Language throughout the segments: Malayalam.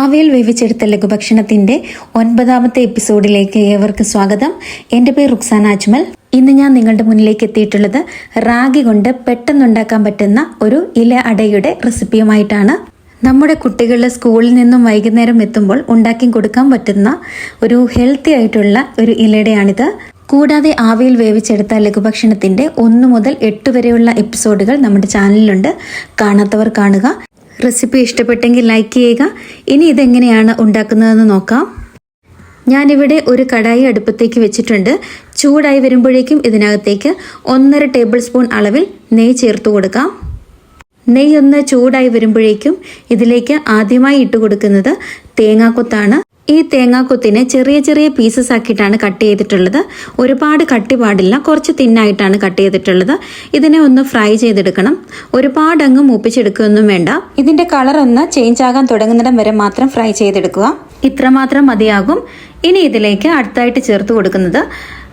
ആവിയിൽ വേവിച്ചെടുത്ത ലഘുഭക്ഷണത്തിന്റെ ഒൻപതാമത്തെ എപ്പിസോഡിലേക്ക് ഏവർക്ക് സ്വാഗതം. എന്റെ പേര് റുക്സാന അജ്മൽ. ഇന്ന് ഞാൻ നിങ്ങളുടെ മുന്നിലേക്ക് എത്തിയിട്ടുള്ളത് റാഗി കൊണ്ട് പെട്ടെന്നുണ്ടാക്കാൻ പറ്റുന്ന ഒരു ഇല അടയുടെ റെസിപ്പിയുമായിട്ടാണ്. നമ്മുടെ കുട്ടികൾ സ്കൂളിൽ നിന്നും വൈകുന്നേരം എത്തുമ്പോൾ ഉണ്ടാക്കി കൊടുക്കാൻ പറ്റുന്ന ഒരു ഹെൽത്തി ആയിട്ടുള്ള ഒരു ഇലയുടെയാണിത്. കൂടാതെ ആവിയിൽ വേവിച്ചെടുത്ത ലഘുഭക്ഷണത്തിന്റെ ഒന്ന് മുതൽ എട്ട് വരെയുള്ള എപ്പിസോഡുകൾ നമ്മുടെ ചാനലിലുണ്ട്. കാണാത്തവർ കാണുക. റെസിപ്പി ഇഷ്ടപ്പെട്ടെങ്കിൽ ലൈക്ക് ചെയ്യുക. ഇനി ഇതെങ്ങനെയാണ് ഉണ്ടാക്കുന്നതെന്ന് നോക്കാം. ഞാനിവിടെ ഒരു കടായി അടുപ്പത്തേക്ക് വെച്ചിട്ടുണ്ട്. ചൂടായി വരുമ്പോഴേക്കും ഇതിനകത്തേക്ക് ഒന്നര ടേബിൾ സ്പൂൺ അളവിൽ നെയ്യ് ചേർത്ത് കൊടുക്കാം. നെയ്യ് ഒന്ന് ചൂടായി വരുമ്പോഴേക്കും ഇതിലേക്ക് ആദ്യമായി ഇട്ട് കൊടുക്കുന്നത് തേങ്ങാക്കൊത്താണ്. ഈ തേങ്ങാക്കൊത്തിനെ ചെറിയ ചെറിയ പീസസ് ആക്കിയിട്ടാണ് കട്ട് ചെയ്തിട്ടുള്ളത്. ഒരുപാട് കട്ടി പാടില്ല കുറച്ച് തിന്നായിട്ടാണ് കട്ട് ചെയ്തിട്ടുള്ളത്. ഇതിനെ ഒന്ന് ഫ്രൈ ചെയ്തെടുക്കണം. ഒരുപാട് അങ്ങ് മൂപ്പിച്ചെടുക്കുകയൊന്നും വേണ്ട. ഇതിന്റെ കളർ ഒന്ന് ചേഞ്ച് ആകാൻ തുടങ്ങുന്നിടം വരെ മാത്രം ഫ്രൈ ചെയ്തെടുക്കുക. ഇത്രമാത്രം മതിയാകും. ഇനി ഇതിലേക്ക് അടുത്തായിട്ട് ചേർത്ത് കൊടുക്കുന്നത്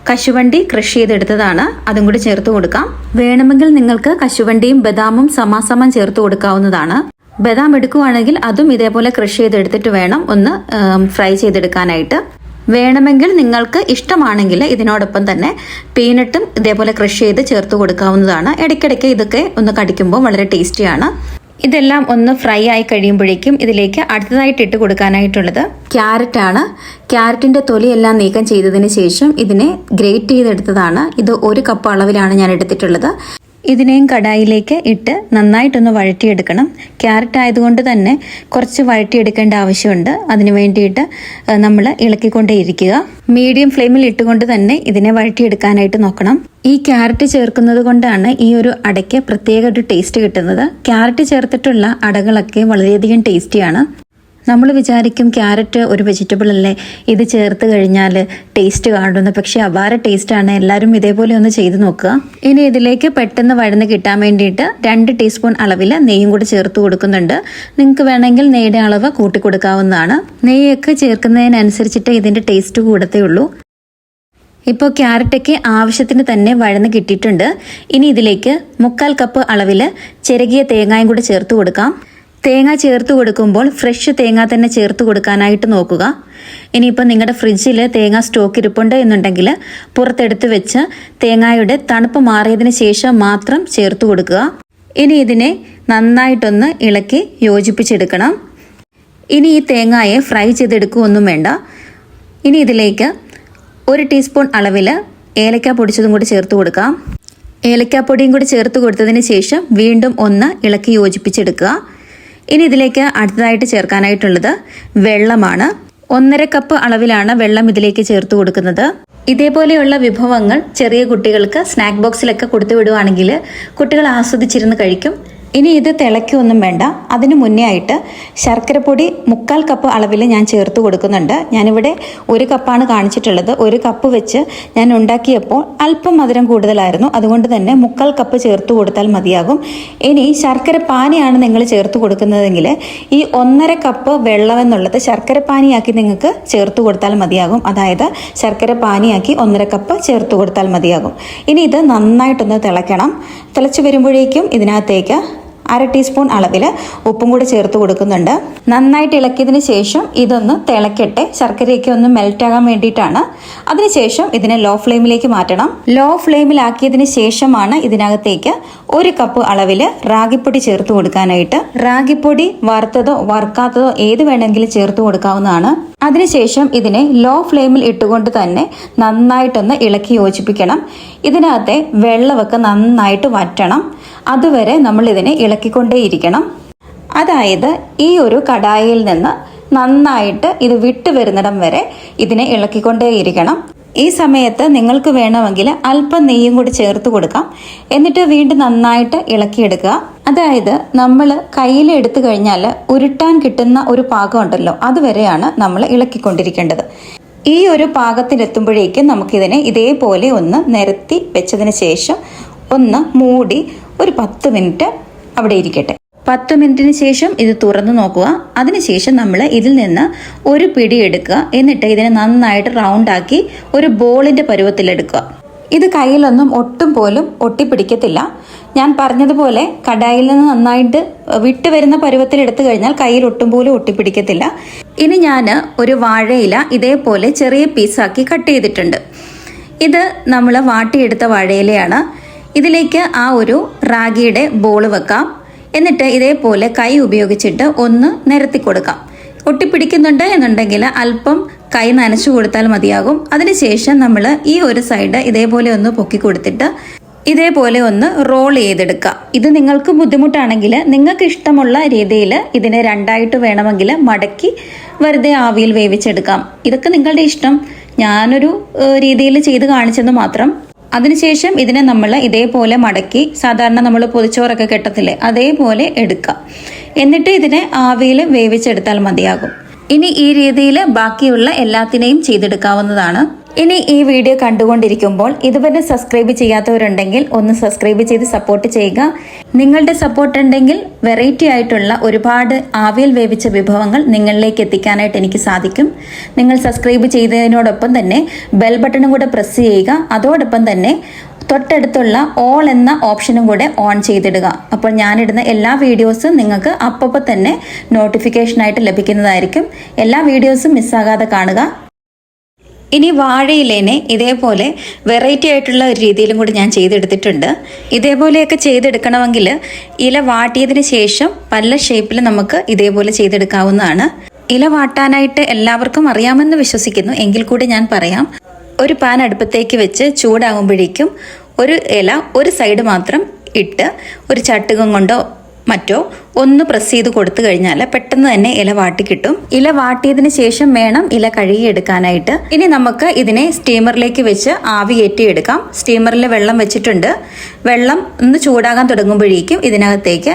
കശുവണ്ടി ക്രഷ് ചെയ്തെടുത്തതാണ്. അതും കൂടി ചേർത്ത് കൊടുക്കാം. വേണമെങ്കിൽ നിങ്ങൾക്ക് കശുവണ്ടിയും ബദാമും സമാസമം ചേർത്ത് കൊടുക്കാവുന്നതാണ്. ബദാം എടുക്കുവാണെങ്കിൽ അതും ഇതേപോലെ ക്രഷ് ചെയ്തെടുത്തിട്ട് വേണം ഒന്ന് ഫ്രൈ ചെയ്തെടുക്കാനായിട്ട്. വേണമെങ്കിൽ നിങ്ങൾക്ക് ഇഷ്ടമാണെങ്കിൽ ഇതിനോടൊപ്പം തന്നെ പീനട്ടും ഇതേപോലെ ക്രഷ് ചെയ്ത് ചേർത്ത് കൊടുക്കാവുന്നതാണ്. ഇടയ്ക്കിടയ്ക്ക് ഇതൊക്കെ ഒന്ന് കടിക്കുമ്പോൾ വളരെ ടേസ്റ്റിയാണ്. ഇതെല്ലാം ഒന്ന് ഫ്രൈ ആയി കഴിയുമ്പോഴേക്കും ഇതിലേക്ക് അടുത്തതായിട്ട് ഇട്ട് കൊടുക്കാനായിട്ടുള്ളത്. ക്യാരറ്റ് ആണ് ക്യാരറ്റിന്റെ തൊലിയെല്ലാം നീക്കം ചെയ്തതിന് ശേഷം ഇതിനെ ഗ്രേറ്റ് ചെയ്തെടുത്തതാണ്. ഇത് ഒരു കപ്പ് അളവിലാണ് ഞാൻ എടുത്തിട്ടുള്ളത്. ഇതിനെയും കടായിലേക്ക് ഇട്ട് നന്നായിട്ടൊന്ന് വഴറ്റിയെടുക്കണം. ക്യാരറ്റ് ആയതുകൊണ്ട് തന്നെ കുറച്ച് വഴറ്റിയെടുക്കേണ്ട ആവശ്യമുണ്ട്. അതിന് വേണ്ടിയിട്ട് നമ്മൾ ഇളക്കിക്കൊണ്ടേയിരിക്കുക മീഡിയം ഫ്ലെയിമിൽ ഇട്ടുകൊണ്ട് തന്നെ ഇതിനെ വഴറ്റിയെടുക്കാനായിട്ട് നോക്കണം. ഈ ക്യാരറ്റ് ചേർക്കുന്നത് കൊണ്ടാണ് ഈ ഒരു അടയ്ക്ക് പ്രത്യേക ഒരു ടേസ്റ്റ് കിട്ടുന്നത്. ക്യാരറ്റ് ചേർത്തിട്ടുള്ള അടകളൊക്കെ വളരെയധികം ടേസ്റ്റിയാണ്. നമ്മൾ വിചാരിക്കും ക്യാരറ്റ് ഒരു വെജിറ്റബിൾ അല്ലേ? ഇത് ചേർത്ത് കഴിഞ്ഞാൽ ടേസ്റ്റ് കാണുന്നു. പക്ഷേ അപാര ടേസ്റ്റാണ് എല്ലാവരും ഇതേപോലെ ഒന്ന് ചെയ്ത് നോക്കുക. ഇനി ഇതിലേക്ക് പെട്ടെന്ന് വഴന്ന് കിട്ടാൻ വേണ്ടിയിട്ട് രണ്ട് ടീസ്പൂൺ അളവിൽ നെയ്യും കൂടി ചേർത്ത് കൊടുക്കുന്നുണ്ട്. നിങ്ങൾക്ക് വേണമെങ്കിൽ നെയ്യുടെ അളവ് കൂട്ടി കൊടുക്കാവുന്നതാണ്. നെയ്യൊക്കെ ചേർക്കുന്നതിനനുസരിച്ചിട്ട് ഇതിന്റെ ടേസ്റ്റ് കൂടത്തേ ഉള്ളൂ. ഇപ്പോൾ ക്യാരറ്റൊക്കെ ആവശ്യത്തിന് തന്നെ വഴന്ന് കിട്ടിയിട്ടുണ്ട്. ഇനി ഇതിലേക്ക് മുക്കാൽ കപ്പ് അളവിൽ ചെറുകിയ തേങ്ങായും കൂടി ചേർത്ത് കൊടുക്കാം. തേങ്ങ ചേർത്ത് കൊടുക്കുമ്പോൾ ഫ്രഷ് തേങ്ങ തന്നെ ചേർത്ത് കൊടുക്കാനായിട്ട് നോക്കുക. ഇനിയിപ്പോൾ നിങ്ങളുടെ ഫ്രിഡ്ജിൽ തേങ്ങ സ്റ്റോക്ക് ഇരിപ്പുണ്ട് എന്നുണ്ടെങ്കിൽ പുറത്തെടുത്ത് വെച്ച് തേങ്ങയുടെ തണുപ്പ് മാറിയതിന് ശേഷം മാത്രം ചേർത്ത് കൊടുക്കുക. ഇനി ഇതിനെ നന്നായിട്ടൊന്ന് ഇളക്കി യോജിപ്പിച്ചെടുക്കണം. ഇനി ഈ തേങ്ങയെ ഫ്രൈ ചെയ്തെടുക്കുകയൊന്നും വേണ്ട. ഇനി ഇതിലേക്ക് ഒരു ടീസ്പൂൺ അളവിൽ ഏലക്ക പൊടിച്ചതും കൂടി ചേർത്ത് കൊടുക്കാം ഏലക്കാപ്പൊടിയും കൂടി ചേർത്ത് കൊടുത്തതിന് ശേഷം വീണ്ടും ഒന്ന് ഇളക്കി യോജിപ്പിച്ചെടുക്കുക. ഇനി ഇതിലേക്ക് അടുത്തതായിട്ട് ചേർക്കാനായിട്ടുള്ളത് വെള്ളമാണ്. ഒന്നര കപ്പ് അളവിലാണ് വെള്ളം ഇതിലേക്ക് ചേർത്ത് കൊടുക്കുന്നത്. ഇതേപോലെയുള്ള വിഭവങ്ങൾ ചെറിയ കുട്ടികൾക്ക് സ്നാക്ക് ബോക്സിലൊക്കെ കൊടുത്തു വിടുവാണെങ്കിൽ കുട്ടികൾ ആസ്വദിച്ചിരുന്ന് കഴിക്കും. ഇനി ഇത് തിളയ്ക്കൊന്നും വേണ്ട. അതിന് മുന്നേ ആയിട്ട് ശർക്കരപ്പൊടി മുക്കാൽ കപ്പ് അളവിൽ ഞാൻ ചേർത്ത് കൊടുക്കുന്നുണ്ട്. ഞാനിവിടെ ഒരു കപ്പാണ് കാണിച്ചിട്ടുള്ളത്. ഒരു കപ്പ് വെച്ച് ഞാൻ ഉണ്ടാക്കിയപ്പോൾ അല്പം മധുരം കൂടുതലായിരുന്നു. അതുകൊണ്ട് തന്നെ മുക്കാൽ കപ്പ് ചേർത്ത് കൊടുത്താൽ മതിയാകും. ഇനി ശർക്കര പാനിയാണ് നിങ്ങൾ ചേർത്ത് കൊടുക്കുന്നതെങ്കിൽ ഈ ഒന്നര കപ്പ് വെള്ളം എന്നുള്ളത് ശർക്കര പാനിയാക്കി നിങ്ങൾക്ക് ചേർത്ത് കൊടുത്താൽ മതിയാകും. അതായത് ശർക്കര പാനിയാക്കി ഒന്നര കപ്പ് ചേർത്ത് കൊടുത്താൽ മതിയാകും. ഇനി ഇത് നന്നായിട്ടൊന്ന് തിളയ്ക്കണം. തിളച്ച് വരുമ്പോഴേക്കും ഇതിനകത്തേക്ക് അര ടീസ്പൂൺ അളവിൽ ഉപ്പും കൂടി ചേർത്ത് കൊടുക്കുന്നുണ്ട്. നന്നായിട്ട് ഇളക്കിയതിന് ശേഷം ഇതൊന്ന് തിളക്കട്ടെ. ശർക്കരയൊക്കെ ഒന്ന് മെൽറ്റ് ആകാൻ വേണ്ടിയിട്ടാണ്. അതിനുശേഷം ഇതിനെ ലോ ഫ്ലെയിമിലേക്ക് മാറ്റണം. ലോ ഫ്ലെയിമിലാക്കിയതിന് ശേഷമാണ് ഇതിനകത്തേക്ക് ഒരു കപ്പ് അളവിൽ റാഗിപ്പൊടി ചേർത്ത് കൊടുക്കാനായിട്ട്. റാഗിപ്പൊടി വറുത്തതോ വറുക്കാത്തതോ ഏത് വേണമെങ്കിലും ചേർത്ത് കൊടുക്കാവുന്നതാണ്. അതിനുശേഷം ഇതിനെ ലോ ഫ്ലെയിമിൽ ഇട്ടുകൊണ്ട് തന്നെ നന്നായിട്ടൊന്ന് ഇളക്കി യോജിപ്പിക്കണം. ഇതിനകത്തെ വെള്ളമൊക്കെ നന്നായിട്ട് വറ്റണം. അതുവരെ നമ്മൾ ഇതിനെ ഇളക്കിക്കൊണ്ടേയിരിക്കണം. അതായത് ഈ ഒരു കടായിൽ നിന്ന് നന്നായിട്ട് ഇത് വിട്ടു വരുന്നിടം വരെ ഇതിനെ ഇളക്കിക്കൊണ്ടേയിരിക്കണം. ഈ സമയത്ത് നിങ്ങൾക്ക് വേണമെങ്കിൽ അല്പം നെയ്യും കൂടി ചേർത്ത് കൊടുക്കാം. എന്നിട്ട് വീണ്ടും നന്നായിട്ട് ഇളക്കിയെടുക്കുക. അതായത് നമ്മൾ കയ്യിൽ എടുത്തു കഴിഞ്ഞാൽ ഉരുട്ടാൻ കിട്ടുന്ന ഒരു പാകം ഉണ്ടല്ലോ അതുവരെയാണ് നമ്മൾ ഇളക്കിക്കൊണ്ടിരിക്കേണ്ടത്. ഈ ഒരു പാകത്തിലെത്തുമ്പോഴേക്കും നമുക്കിതിനെ ഇതേപോലെ ഒന്ന് നിരത്തി വെച്ചതിന് ശേഷം ഒന്ന് മൂടി ഒരു പത്ത് മിനിറ്റ് അവിടെ ഇരിക്കട്ടെ. പത്ത് മിനിറ്റിന് ശേഷം ഇത് തുറന്നു നോക്കുക. അതിനുശേഷം നമ്മൾ ഇതിൽ നിന്ന് ഒരു പിടി എടുക്കുക. എന്നിട്ട് ഇതിനെ നന്നായിട്ട് റൗണ്ട് ആക്കി ഒരു ബോളിന്റെ പരുവത്തിലെടുക്കുക ഇത് കയ്യിലൊന്നും ഒട്ടും പോലും ഒട്ടിപ്പിടിക്കത്തില്ല. ഞാൻ പറഞ്ഞതുപോലെ കടായിൽ നിന്ന് നന്നായിട്ട് വിട്ട് വരുന്ന പരുവത്തിൽ എടുത്തു കഴിഞ്ഞാൽ കയ്യിൽ ഒട്ടും പോലും ഒട്ടിപ്പിടിക്കത്തില്ല. ഇനി ഞാൻ ഒരു വാഴയില ഇതേപോലെ ചെറിയ പീസാക്കി കട്ട് ചെയ്തിട്ടുണ്ട്. ഇത് നമ്മൾ വാട്ടിയെടുത്ത വാഴയിലയാണ്. ഇതിലേക്ക് ആ ഒരു റാഗിയുടെ ബോൾ വെക്കാം. എന്നിട്ട് ഇതേപോലെ കൈ ഉപയോഗിച്ചിട്ട് ഒന്ന് നിരത്തി കൊടുക്കാം. ഒട്ടിപ്പിടിക്കുന്നുണ്ട് എന്നുണ്ടെങ്കിൽ അല്പം കൈ നനച്ചു കൊടുത്താൽ മതിയാകും. അതിനുശേഷം നമ്മൾ ഈ ഒരു സൈഡ് ഇതേപോലെ ഒന്ന് പൊക്കി കൊടുത്തിട്ട് ഇതേപോലെ ഒന്ന് റോൾ ചെയ്തെടുക്കുക. ഇത് നിങ്ങൾക്ക് ബുദ്ധിമുട്ടാണെങ്കിൽ നിങ്ങൾക്ക് ഇഷ്ടമുള്ള രീതിയിൽ ഇതിനെ രണ്ടായിട്ട് വേണമെങ്കിൽ മടക്കി വെറുതെ ആവിയിൽ വേവിച്ചെടുക്കാം. ഇതൊക്കെ നിങ്ങളുടെ ഇഷ്ടം. ഞാനൊരു രീതിയിൽ ചെയ്ത് കാണിച്ചെന്ന് മാത്രം അതിനുശേഷം ഇതിനെ നമ്മൾ ഇതേപോലെ മടക്കി സാധാരണ നമ്മൾ പൊതിച്ചോറൊക്കെ കെട്ടത്തില്ലേ അതേപോലെ എടുക്കാം. എന്നിട്ട് ഇതിനെ ആവിയിൽ വേവിച്ചെടുത്താൽ മതിയാകും. ഇനി ഈ രീതിയിൽ ബാക്കിയുള്ള എല്ലാത്തിനെയും ചെയ്തെടുക്കാവുന്നതാണ്. ഇനി ഈ വീഡിയോ കണ്ടുകൊണ്ടിരിക്കുമ്പോൾ ഇതുവരെ സബ്സ്ക്രൈബ് ചെയ്യാത്തവരുണ്ടെങ്കിൽ ഒന്ന് സബ്സ്ക്രൈബ് ചെയ്ത് സപ്പോർട്ട് ചെയ്യുക. നിങ്ങളുടെ സപ്പോർട്ട് ഉണ്ടെങ്കിൽ വെറൈറ്റി ആയിട്ടുള്ള ഒരുപാട് ആവിയൽ വേവിച്ച വിഭവങ്ങൾ നിങ്ങളിലേക്ക് എത്തിക്കാനായിട്ട് എനിക്ക് സാധിക്കും. നിങ്ങൾ സബ്സ്ക്രൈബ് ചെയ്തതിനോടൊപ്പം തന്നെ ബെൽ ബട്ടണും കൂടെ പ്രസ് ചെയ്യുക. അതോടൊപ്പം തന്നെ തൊട്ടടുത്തുള്ള ഓൾ എന്ന ഓപ്ഷനും കൂടെ ഓൺ ചെയ്തിടുക. അപ്പോൾ ഞാനിടുന്ന എല്ലാ വീഡിയോസും നിങ്ങൾക്ക് അപ്പോൾ തന്നെ നോട്ടിഫിക്കേഷനായിട്ട് ലഭിക്കുന്നതായിരിക്കും. എല്ലാ വീഡിയോസും മിസ്സാകാതെ കാണുക. ഇനി വാഴയിലേനെ ഇതേപോലെ വെറൈറ്റി ആയിട്ടുള്ള ഒരു രീതിയിലും കൂടി ഞാൻ ചെയ്തെടുത്തിട്ടുണ്ട്. ഇതേപോലെയൊക്കെ ചെയ്തെടുക്കണമെങ്കിൽ ഇല വാട്ടിയതിന് ശേഷം പല ഷേപ്പിൽ നമുക്ക് ഇതേപോലെ ചെയ്തെടുക്കാവുന്നതാണ്. ഇല വാട്ടാനായിട്ട് എല്ലാവർക്കും അറിയാമെന്ന് വിശ്വസിക്കുന്നു. എങ്കിൽ കൂടി ഞാൻ പറയാം. ഒരു പാൻ അടുപ്പത്തേക്ക് വെച്ച് ചൂടാകുമ്പോഴേക്കും ഒരു ഇല ഒരു സൈഡ് മാത്രം ഇട്ട് ഒരു ചട്ടുകം കൊണ്ടോ മറ്റോ ഒന്ന് പ്രസ് ചെയ്ത് കൊടുത്തു കഴിഞ്ഞാൽ പെട്ടെന്ന് തന്നെ ഇല വാട്ടി കിട്ടും. ഇല വാട്ടിയതിന് ശേഷം വേണം ഇല കഴുകിയെടുക്കാനായിട്ട് ഇനി നമുക്ക് ഇതിനെ സ്റ്റീമറിലേക്ക് വെച്ച് ആവി കയറ്റിയെടുക്കാം സ്റ്റീമറിൽ വെള്ളം വെച്ചിട്ടുണ്ട്. വെള്ളം ഒന്ന് ചൂടാകാൻ തുടങ്ങുമ്പോഴേക്കും ഇതിനകത്തേക്ക്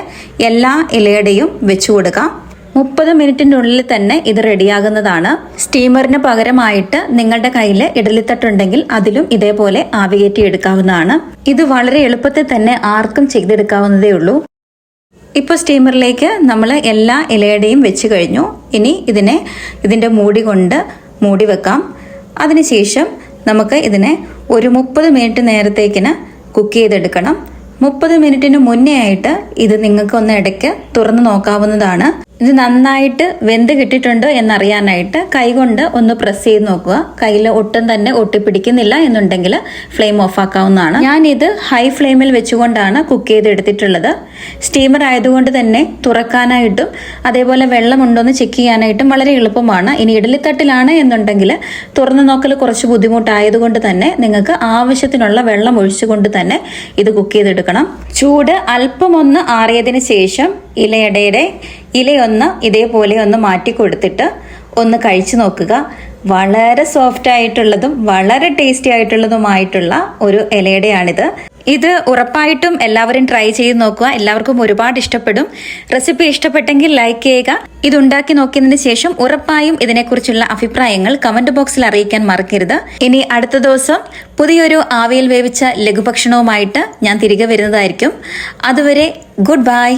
എല്ലാ ഇലയുടെയും വെച്ചു കൊടുക്കാം. മുപ്പത് മിനിറ്റിന്റെ ഉള്ളിൽ തന്നെ ഇത് റെഡിയാകുന്നതാണ്. സ്റ്റീമറിന് പകരമായിട്ട് നിങ്ങളുടെ കയ്യിൽ ഇഡലിത്തട്ടുണ്ടെങ്കിൽ അതിലും ഇതേപോലെ ആവിയേറ്റി എടുക്കാവുന്നതാണ്. ഇത് വളരെ എളുപ്പത്തിൽ തന്നെ ആർക്കും ചെയ്തെടുക്കാവുന്നതേ ഉള്ളൂ. ഇപ്പോൾ സ്റ്റീമറിലേക്ക് നമ്മൾ എല്ലാ ഇലയുടെയും വെച്ച് കഴിഞ്ഞു. ഇനി ഇതിനെ ഇതിന്റെ മൂടി കൊണ്ട് മൂടി വെക്കാം. അതിനുശേഷം നമുക്ക് ഇതിനെ ഒരു മുപ്പത് മിനിറ്റ് നേരത്തേക്കിന് കുക്ക് ചെയ്തെടുക്കണം. മുപ്പത് മിനിറ്റിന് മുന്നേ ആയിട്ട് ഇത് നിങ്ങൾക്ക് ഒന്ന് ഇടയ്ക്ക് തുറന്ന് നോക്കാവുന്നതാണ്. ഇത് നന്നായിട്ട് വെന്ത് കിട്ടിയിട്ടുണ്ടോ എന്നറിയാനായിട്ട് കൈകൊണ്ട് ഒന്ന് പ്രസ് ചെയ്ത് നോക്കുക. കയ്യിൽ ഒട്ടും തന്നെ ഒട്ടിപ്പിടിക്കുന്നില്ല എന്നുണ്ടെങ്കിൽ ഫ്ലെയിം ഓഫ് ആക്കാവുന്നതാണ്. ഞാൻ ഇത് ഹൈ ഫ്ലെയിമിൽ വെച്ചുകൊണ്ടാണ് കുക്ക് ചെയ്തെടുത്തിട്ടുള്ളത്. സ്റ്റീമർ ആയതുകൊണ്ട് തന്നെ തുറക്കാനായിട്ടും അതേപോലെ വെള്ളമുണ്ടോ എന്ന് ചെക്ക് ചെയ്യാനായിട്ടും വളരെ എളുപ്പമാണ്. ഇനി ഇഡലിത്തട്ടിലാണ് എന്നുണ്ടെങ്കിൽ തുറന്നു നോക്കൽ കുറച്ച് ബുദ്ധിമുട്ടായതുകൊണ്ട് തന്നെ നിങ്ങൾക്ക് ആവശ്യത്തിനുള്ള വെള്ളം ഒഴിച്ചുകൊണ്ട് തന്നെ ഇത് കുക്ക് ചെയ്തെടുക്കണം. ചൂട് അല്പമൊന്ന് ആറിയതിന് ശേഷം ഇലയടയുടെ ഇലയൊന്ന് ഇതേപോലെ ഒന്ന് മാറ്റി കൊടുത്തിട്ട് ഒന്ന് കഴിച്ചു നോക്കുക. വളരെ സോഫ്റ്റ് ആയിട്ടുള്ളതും വളരെ ടേസ്റ്റി ആയിട്ടുള്ളതുമായിട്ടുള്ള ഒരു ഇലയുടെയാണിത്. ഇത് ഉറപ്പായിട്ടും എല്ലാവരും ട്രൈ ചെയ്ത് നോക്കുക. എല്ലാവർക്കും ഒരുപാട് ഇഷ്ടപ്പെടും. റെസിപ്പി ഇഷ്ടപ്പെട്ടെങ്കിൽ ലൈക്ക് ചെയ്യുക. ഇത് ഉണ്ടാക്കി നോക്കിയതിന് ശേഷം ഉറപ്പായും ഇതിനെക്കുറിച്ചുള്ള അഭിപ്രായങ്ങൾ കമന്റ് ബോക്സിൽ അറിയിക്കാൻ മറക്കരുത്. ഇനി അടുത്ത ദിവസം പുതിയൊരു ആവിയിൽ വേവിച്ച ലഘുഭക്ഷണവുമായിട്ട് ഞാൻ തിരികെ വരുന്നതായിരിക്കും. അതുവരെ ഗുഡ് ബൈ